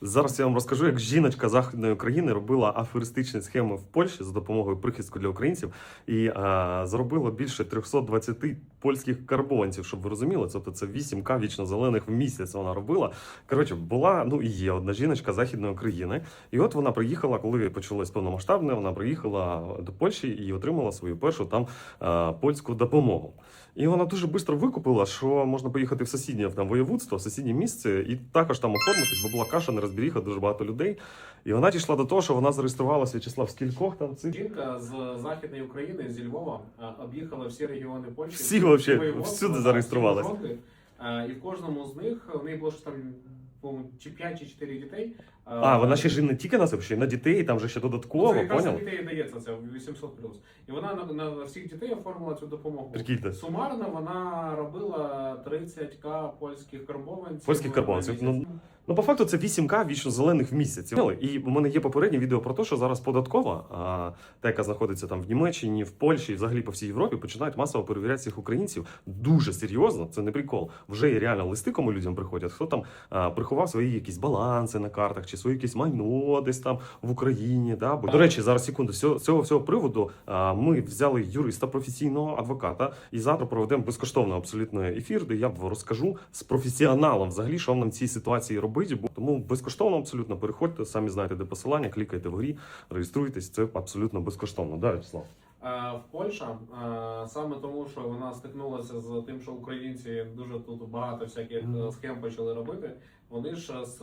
Зараз я вам розкажу, як жіночка західної України робила аферистичні схеми в Польщі за допомогою прихистку для українців і а, заробила більше 320 польських карбованців, щоб ви розуміли. Тобто це 8К вічно зелених в місяць вона робила. Коротше, була ну і є одна жіночка західної України. І от вона приїхала, коли почалось повномасштабне, вона приїхала до Польщі і отримала свою першу там а, польську допомогу. І вона дуже швидко викупила, що можна поїхати в сусіднє там воєводство, в сусіднє місце, і також там оформитись, бо була каша, нерозберіха, дуже багато людей. І вона дійшла до того, що вона зареєструвалася В'ячеслав скількох там цих. Жінка з західної України зі Львова об'їхала всі регіони Польщі. Всі вообще, всюди. А, І в кожному з них в неї було ж там чи 5 чи 4 дітей. А, вона ще ж не тільки на це, ще й на дітей, там же ще додатково, Ну, це якраз поняв? дітей дається це 800 І вона на, на, на всіх дітей оформила цю допомогу. Прикиньте. Сумарно вона робила 30к польських карбованців. Польських карбованців, на місяць. Ну, по факту, це 8К вічно зелених в місяць. І у мене є попереднє відео про те, що зараз податкова, а, та, яка знаходиться там в Німеччині, в Польщі, і взагалі по всій Європі, починають масово перевіряти цих українців дуже серйозно. Це не прикол. Вже є реально листи, кому людям приходять. Хто там а, приховав свої якісь баланси на картах, чи свої якісь майно десь там в Україні. Да? Бо, до речі, зараз секунду, з цього, всього приводу а, ми взяли юриста професійного адвоката, і завтра проведемо безкоштовно абсолютно ефір, де я розкажу з професіоналом взагалі, що нам в цій ситуації робити. Бо тому безкоштовно абсолютно переходьте, самі знаєте, де посилання, клікайте вгорі, реєструйтесь. Це абсолютно безкоштовно. Да, Вячеслав? Е, В Польща е, саме тому, що вона стикнулася з тим, що українці дуже тут багато всяких е, схем почали робити. Вони ж з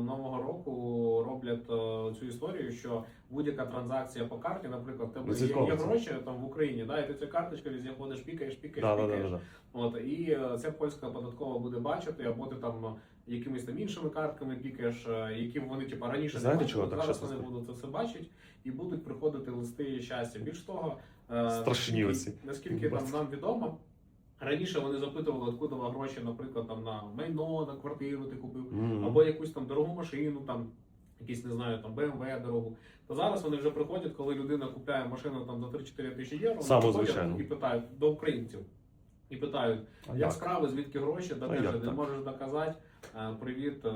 нового року цю історію, що будь-яка транзакція по карті, наприклад, в тебе є, є гроші там в Україні, да, і ти цю карточку ходиш, пікаєш, пікаєш, Да, да, пікаєш. да, да. От і е, це польська податкова буде бачити, або ти там е, якимись там іншими картками пікаєш, е, які вони типу, раніше не бачили, чого так зараз щас вони будуть це все бачити і будуть приходити листи щастя. Більш того, Страшні оці. наскільки там нам відомо. Раніше вони запитували, откуда гроші, наприклад, там на майно, на квартиру ти купив, Мгм. або якусь там дорогу машину, там якісь не знаю, там BMW дорогу. То зараз вони вже приходять, коли людина купляє машину там за 3-4 тисячі євро, вони приходять звичайно. і питають до українців. І питають, А як справи, звідки гроші, докажи, не можеш доказати. Е, Привіт. е,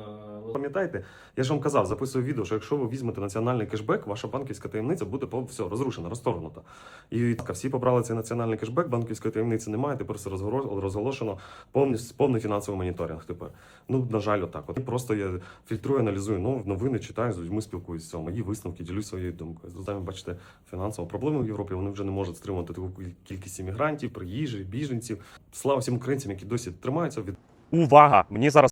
Пам'ятаєте, я ж вам казав, записую відео, що якщо ви візьмете національний кешбек, ваша банківська таємниця буде по все розрушена, розторгнута. І так, всі побрали цей національний кешбек, банківської таємниці немає. Тепер все розголошено повністю повний фінансовий моніторинг. Тепер ну на жаль, отак. От просто я фільтрую, аналізую ну, новини, читаю з людьми, спілкуюся. Мої висновки, ділюсь своєю думкою. Самі бачите, фінансова проблема в Європі. Вони вже не можуть стримувати таку кількість іммігрантів, приїжджих, біженців. Слава всім українцям, які досі тримаються від. Увага! Мені зараз